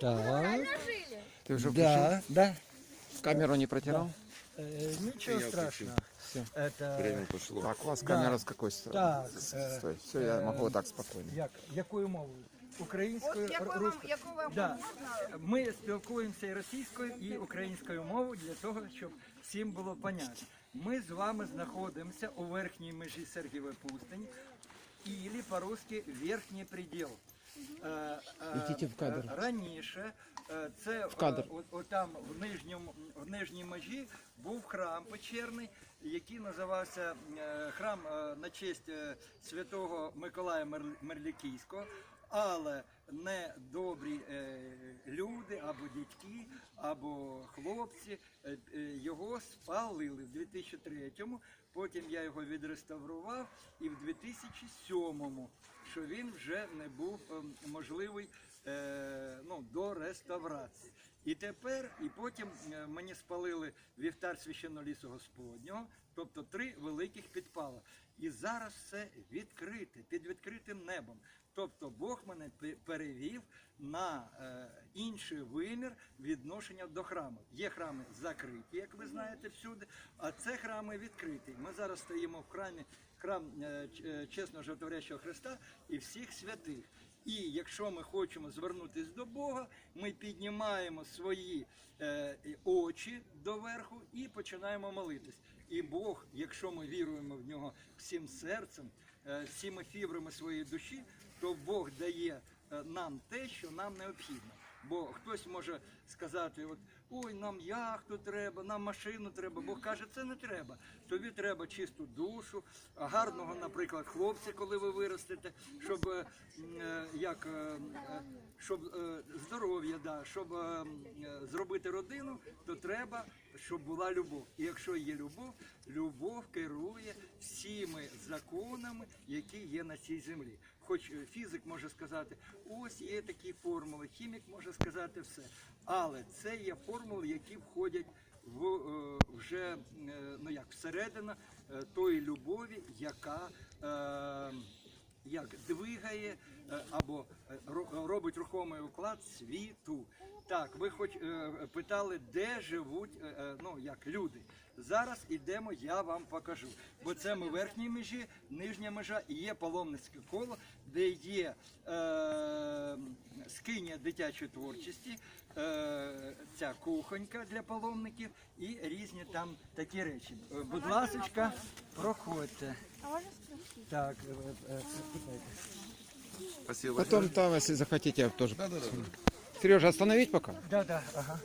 Так, Ты уже включил? да, да. Камеру не протирал? Э, ничего Я страшного. Все. Это Время пошло. Так, у вас Да. камера с какой стороны? Так, С- э, Стой, все, я э, могу вот так спокойно. як, якою мовою? Українською, От якою вам, руською? яку вам Да. можна? Ми спілкуємося і російською, і українською мовою для того, щоб всім було понятно. Ми з вами знаходимося у верхній межі Сергієвої пустині, і по-русски верхній приділ. Е, е, Ідіть в кадр. е, Раніше це В кадр. там в нижньому в нижній межі був храм печерний, який називався храм на честь святого Миколая Мерлікійського. Але недобрі добрі люди або дітки, або хлопці е, е, його спалили в 2003-му. Потім я його відреставрував і в 2007-му, що він вже не був ем, можливий е, ну, до реставрації. І тепер, і потім мені спалили вівтар священного лісу Господнього, тобто три великих підпала. І зараз все відкрите, під відкритим небом. Тобто Бог мене перевів на інший вимір відношення до храму. Є храми закриті, як ви знаєте, всюди, а це храми відкриті. Ми зараз стоїмо в храмі, храм е, е, чесного животворящого Христа і всіх святих. І якщо ми хочемо звернутися до Бога, ми піднімаємо свої е, очі доверху і починаємо молитись. І Бог, якщо ми віруємо в нього всім серцем, е, всіми фібрами своєї душі, то Бог дає е, нам те, що нам необхідно. Бо хтось може сказати, от ой, нам яхту треба, нам машину треба. Бог каже, це не треба. Тобі треба чисту душу, гарного, наприклад, хлопця, коли ви виростете, щоб е, е, як е, щоб здоров'я, да, щоб зробити родину, то треба, щоб була любов. І якщо є любов, любов керує всіми законами, які є на цій землі. Хоч е, фізик може сказати, ось є такі формули, хімік може сказати все. Але це є формули, які входять в е, вже е, ну як всередину е, тої любові, яка як двигає е, або е, робить рухомий уклад світу. Так, ви хоч е, питали, де живуть е, е, ну як люди. Зараз ідемо, я вам покажу. Бо це ми верхній межі, нижня межа і є паломницьке коло, де є е, скиня дитячої творчості, е, ця кухонька для паломників і різні там такі речі. Е, Будь ласка, проходьте. А можна спросити? Так, е, е, питайте. Спасибо. Потом там, если захотите, я тоже. Сережа, остановить пока? Да, да, ага.